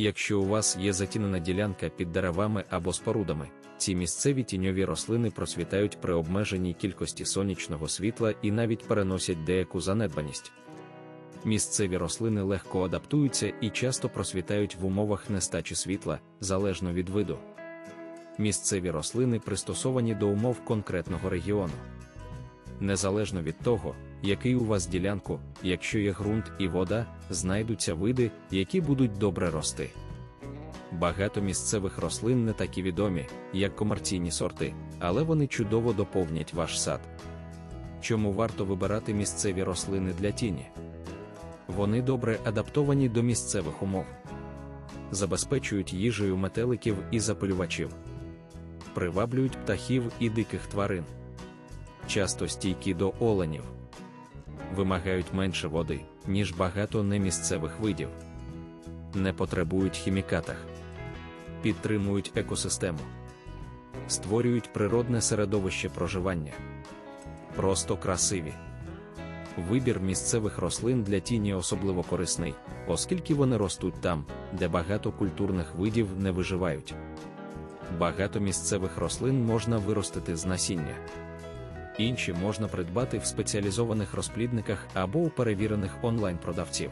Якщо у вас є затінена ділянка під деревами або спорудами, ці місцеві тіньові рослини процвітають при обмеженій кількості сонячного світла і навіть переносять деяку занедбаність. Місцеві рослини легко адаптуються і часто просвітають в умовах нестачі світла, залежно від виду. Місцеві рослини пристосовані до умов конкретного регіону. Незалежно від того, який у вас ділянку, якщо є ґрунт і вода, знайдуться види, які будуть добре рости. Багато місцевих рослин не такі відомі, як комерційні сорти, але вони чудово доповнять ваш сад. Чому варто вибирати місцеві рослини для тіні? Вони добре адаптовані до місцевих умов, забезпечують їжею метеликів і запилювачів, приваблюють птахів і диких тварин, часто стійкі до оленів, вимагають менше води, ніж багато немісцевих видів, не потребують хімікатах, підтримують екосистему, створюють природне середовище проживання, просто красиві. Вибір місцевих рослин для тіні особливо корисний, оскільки вони ростуть там, де багато культурних видів не виживають. Багато місцевих рослин можна виростити з насіння. Інші можна придбати в спеціалізованих розплідниках або у перевірених онлайн-продавців.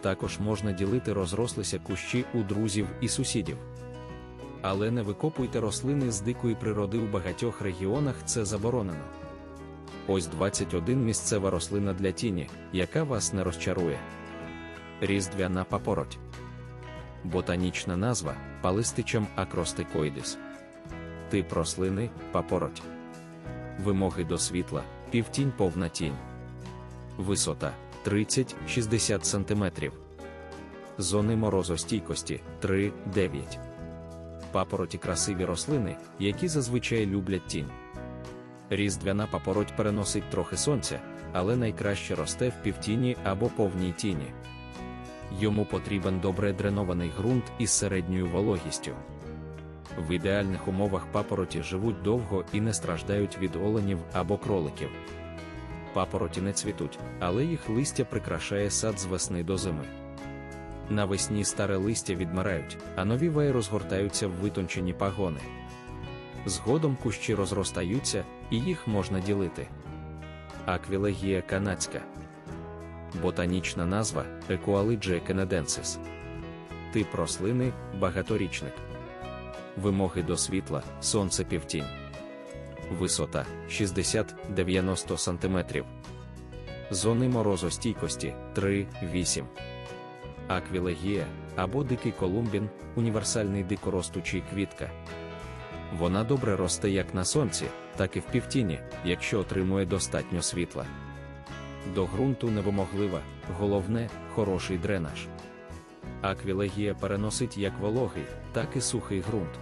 Також можна ділити розрослися кущі у друзів і сусідів. Але не викопуйте рослини з дикої природи у багатьох регіонах це заборонено. Ось 21 місцева рослина для тіні, яка вас не розчарує. Різдвяна папороть. Ботанічна назва палистичам акростикоїдис. Тип рослини папороть. Вимоги до світла, півтінь повна тінь. Висота 30-60 см. Зони морозостійкості 3-9. Папороті красиві рослини, які зазвичай люблять тінь. Різдвяна папороть переносить трохи сонця, але найкраще росте в півтіні або повній тіні. Йому потрібен добре дренований ґрунт із середньою вологістю. В ідеальних умовах папороті живуть довго і не страждають від оленів або кроликів. Папороті не цвітуть, але їх листя прикрашає сад з весни до зими. Навесні старе листя відмирають, а нові ваї розгортаються в витончені пагони. Згодом кущі розростаються, і їх можна ділити. Аквілегія канадська. Ботанічна назва Equaligia canadенсис. Тип рослини багаторічник. Вимоги до світла, сонце півтінь. Висота 60-90 см. Зони морозостійкості 3-8. Аквілегія або дикий колумбін універсальний дикоростучий квітка. Вона добре росте як на сонці, так і в півтіні, якщо отримує достатньо світла. До ґрунту невимоглива, головне хороший дренаж. Аквілегія переносить як вологий, так і сухий ґрунт.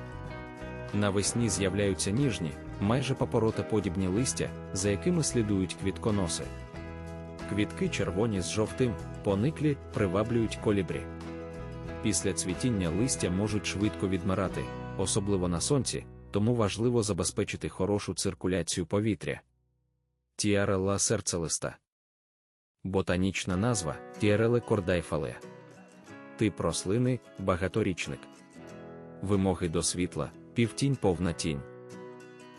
Навесні з'являються ніжні, майже папоротоподібні листя, за якими слідують квітконоси. Квітки червоні з жовтим, пониклі, приваблюють колібрі. Після цвітіння листя можуть швидко відмирати, особливо на сонці, тому важливо забезпечити хорошу циркуляцію повітря. Тіарелла серцелиста. Ботанічна назва Тіареле кордайфале. Тип рослини багаторічник. Вимоги до світла півтінь повна тінь.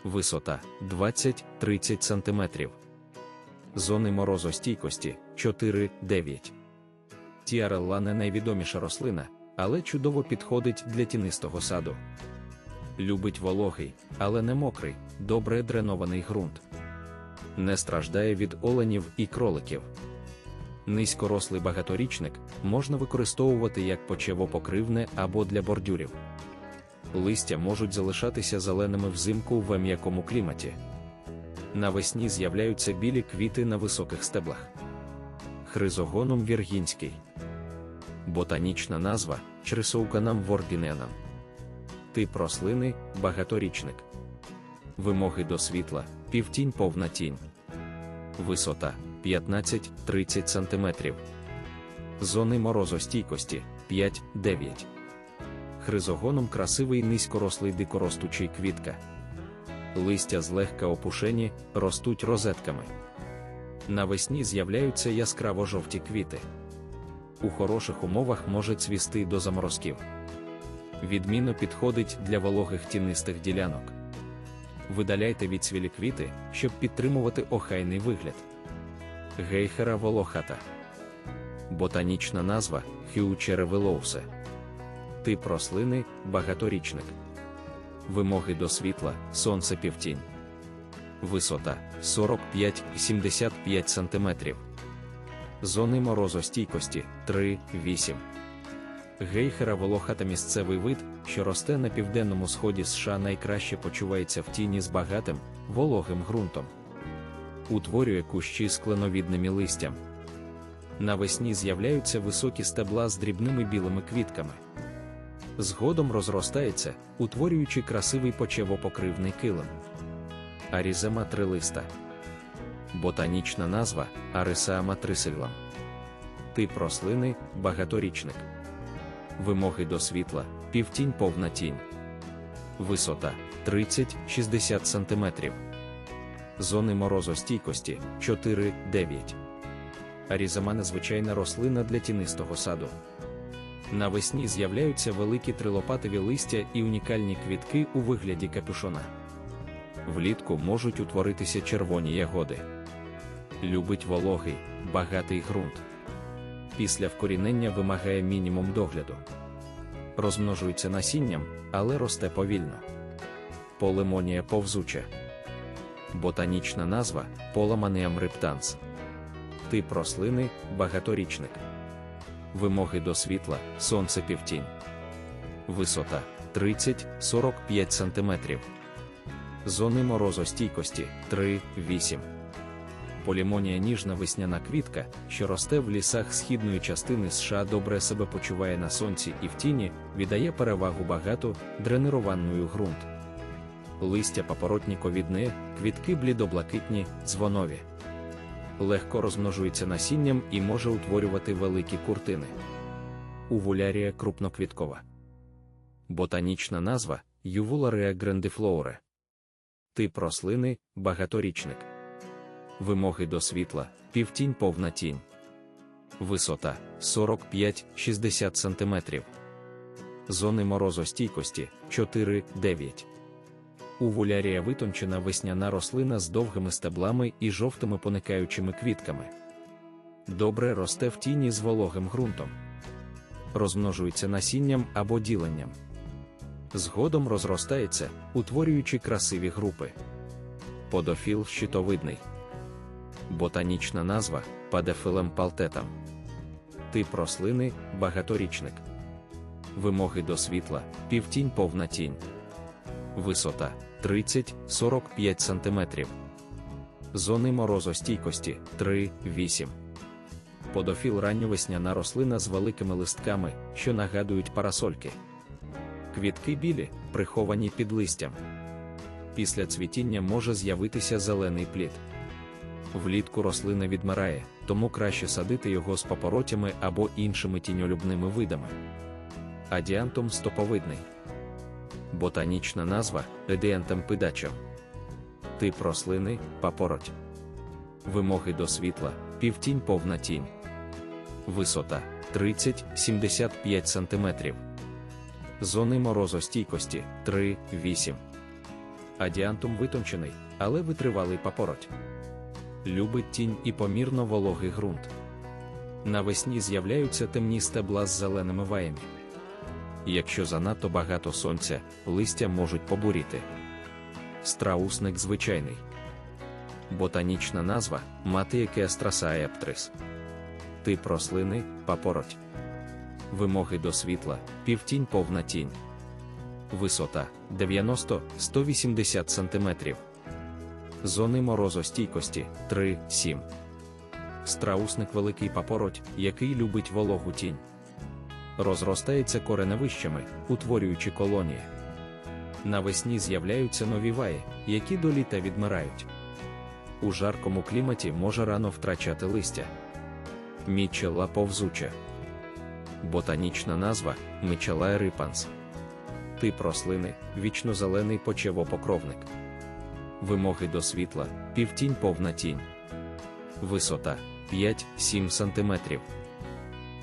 Висота 20-30 см. Зони морозостійкості 4-9. Тіарелла не найвідоміша рослина, але чудово підходить для тінистого саду. Любить вологий, але не мокрий, добре дренований ґрунт. Не страждає від оленів і кроликів. Низькорослий багаторічник можна використовувати як почевопокривне або для бордюрів. Листя можуть залишатися зеленими взимку в м'якому кліматі. Навесні з'являються білі квіти на високих стеблах. Хризогоном віргінський. Ботанічна назва Чрисоуканам вордіненам. Тип рослини багаторічник. Вимоги до світла півтінь повна тінь. Висота 15-30 см. Зони морозостійкості 5-9. Хризогоном красивий низькорослий дикоростучий квітка. Листя злегка опушені, ростуть розетками. Навесні з'являються яскраво жовті квіти. у хороших умовах може цвісти до заморозків. Відмінно підходить для вологих тінистих ділянок. Видаляйте відцвілі квіти, щоб підтримувати охайний вигляд. Гейхера волохата. Ботанічна назва Хіучеревелоусе. Тип рослини багаторічник. Вимоги до світла, сонце півтінь. Висота 45-75 см. Зони морозостійкості 3-8. Гейхера волохата місцевий вид, що росте на південному сході США, найкраще почувається в тіні з багатим, вологим ґрунтом. Утворює кущі з кленовідними листям. Навесні з'являються високі стебла з дрібними білими квітками. Згодом розростається, утворюючи красивий почевопокривний килим. Арізема трилиста. Ботанічна назва Арисаама трисельвам. Тип рослини багаторічник. Вимоги до світла півтінь повна тінь. Висота 30-60 см. Зони морозостійкості 4-9. Арізама незвичайна рослина для тінистого саду. Навесні з'являються великі трилопатові листя і унікальні квітки у вигляді капюшона. Влітку можуть утворитися червоні ягоди. Любить вологий, багатий ґрунт. Після вкорінення вимагає мінімум догляду. Розмножується насінням, але росте повільно. Полемонія повзуча. Ботанічна назва Поламанеам рептанс. Тип рослини багаторічник. Вимоги до світла, сонце півтінь. Висота 30-45 см. Зони морозостійкості 3-8. Полімонія ніжна весняна квітка, що росте в лісах східної частини США, добре себе почуває на сонці і в тіні, віддає перевагу багато дренированою ґрунт. Листя папоротніковідне, квітки блідоблакитні, дзвонові. Легко розмножується насінням і може утворювати великі куртини. Увулярія крупноквіткова. Ботанічна назва Ювуларія грандифлоуре. Тип рослини багаторічник. Вимоги до світла півтінь повна тінь. Висота 45-60 см. Зони морозостійкості 4-9. Увулярія витончена весняна рослина з довгими стеблами і жовтими поникаючими квітками. Добре росте в тіні з вологим ґрунтом. Розмножується насінням або діленням. Згодом розростається, утворюючи красиві групи. Подофіл щитовидний. Ботанічна назва падефилем палтетам. Тип рослини багаторічник. Вимоги до світла півтінь повна тінь. Висота 30-45 см. Зони морозостійкості 3-8. Подофіл ранньовесняна рослина з великими листками, що нагадують парасольки. Квітки білі, приховані під листям. Після цвітіння може з'явитися зелений плід. Влітку рослина відмирає, тому краще садити його з папоротями або іншими тіньолюбними видами. Адіантум стоповидний. Ботанічна назва Едіантем пидачем. Тип рослини папороть. Вимоги до світла півтінь повна тінь. Висота 30-75 см. Зони морозостійкості 3-8. Адіантум витончений, але витривалий папороть. Любить тінь і помірно вологий ґрунт. Навесні з'являються темні стебла з зеленими ваями. Якщо занадто багато сонця, листя можуть побуріти. Страусник звичайний. Ботанічна назва Матіекестраса ептрис. Тип рослини папороть. Вимоги до світла півтінь повна тінь. Висота 90-180 см. Зони морозостійкості 3-7. Страусник великий папороть, який любить вологу тінь. Розростається кореневищами, утворюючи колонії. Навесні з'являються нові ваї, які до літа відмирають. У жаркому кліматі може рано втрачати листя. Мічела повзуча. Ботанічна назва Мічела рипанс. Тип рослини вічнозелений почевопокровник. Вимоги до світла півтінь повна тінь. Висота 5-7 см.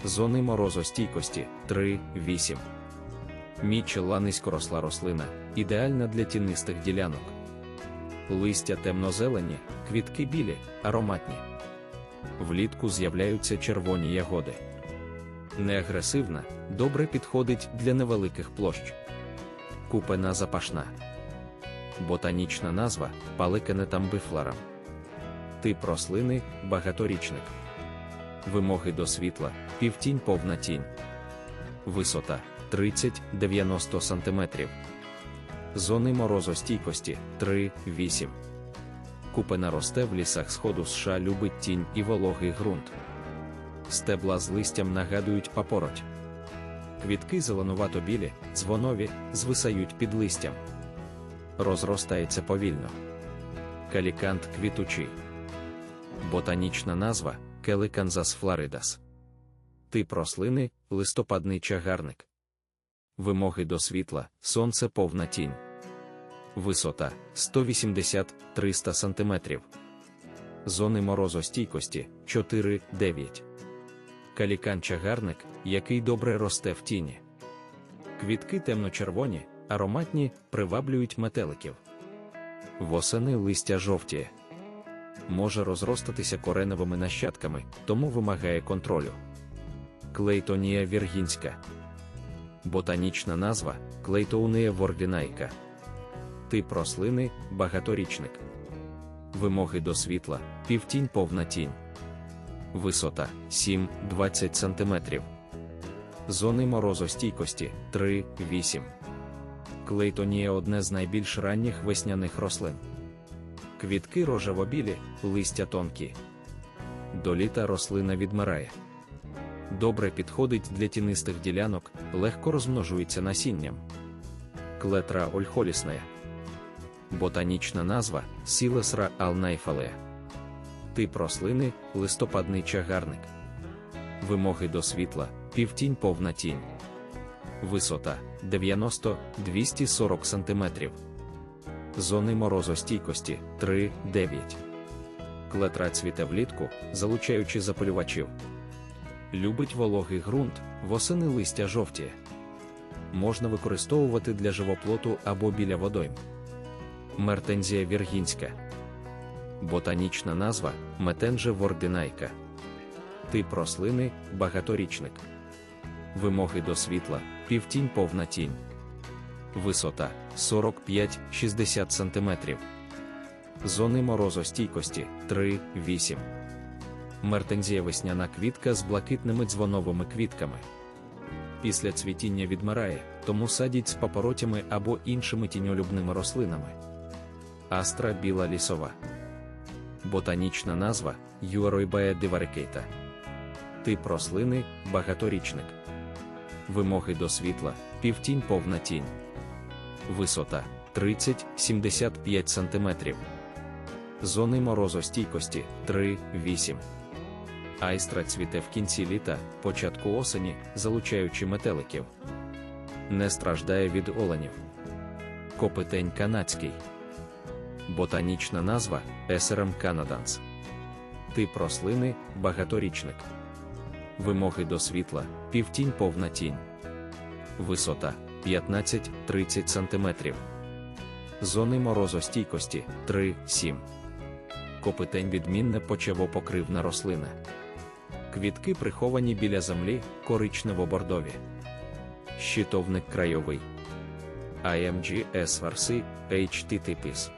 Зони морозостійкості 3-8. Мічела низькоросла рослина, ідеальна для тінистих ділянок. Листя темно-зелені, квітки білі, ароматні. Влітку з'являються червоні ягоди. Неагресивна, добре підходить для невеликих площ. Купена запашна. Ботанічна назва паликенетамбифларам. Тип рослини багаторічник. Вимоги до світла півтінь повна тінь. Висота 30-90 см. Зони морозостійкості 3-8. Купина росте в лісах сходу США любить тінь і вологий ґрунт. Стебла з листям нагадують папороть. Квітки зеленувато-білі, дзвонові, звисають під листям. Розростається повільно. Калікант квітучий. Ботанічна назва Келиканзас флоридас. Тип рослини листопадний чагарник. Вимоги до світла, сонце повна тінь. Висота 180-300 см. Зони морозостійкості 4-9. Калікан чагарник, який добре росте в тіні. Квітки темно-червоні, ароматні, приваблюють метеликів. Восени листя жовтіє. Може розростатися кореневими нащадками, тому вимагає контролю. Клейтонія віргінська. Ботанічна назва Клейтоунея вордінайка. Тип рослини багаторічник. Вимоги до світла півтінь повна тінь. Висота 7-20 см. Зони морозостійкості 3-8. Клейтонія одне з найбільш ранніх весняних рослин. Квітки рожево-білі, листя тонкі. До літа рослина відмирає. Добре підходить для тінистих ділянок, легко розмножується насінням. Клетра ольхолісна. Ботанічна назва Сілесра алнайфалея. Тип рослини листопадний чагарник. Вимоги до світла півтінь повна тінь. Висота 90-240 см. Зони морозостійкості 3-9. Клетра цвіте влітку, залучаючи запалювачів. Любить вологий ґрунт, восени листя жовтіє. Можна використовувати для живоплоту або біля водойм. Мертензія віргінська. Ботанічна назва метенже вординайка. Тип рослини багаторічник. Вимоги до світла півтінь повна тінь. Висота 45-60 см. Зони морозостійкості 3-8. Мертензія весняна квітка з блакитними дзвоновими квітками. Після цвітіння відмирає, тому садять з папоротями або іншими тіньолюбними рослинами. Астра біла лісова. Ботанічна назва Юаройбая диварикейта. Тип рослини багаторічник. Вимоги до світла півтінь повна тінь. Висота 30-75 см. Зони морозостійкості 3-8. Айстра цвіте в кінці літа, початку осені, залучаючи метеликів. Не страждає від оленів. Копитень канадський. Ботанічна назва Есерем канаданс. Тип рослини багаторічник. Вимоги до світла півтінь повна тінь. Висота 15-30 см. Зони морозостійкості 3-7. Копитень відмінне почевопокривна рослина. Квітки приховані біля землі коричнево-бордові. Щитовник крайовий. IMGS HTTPS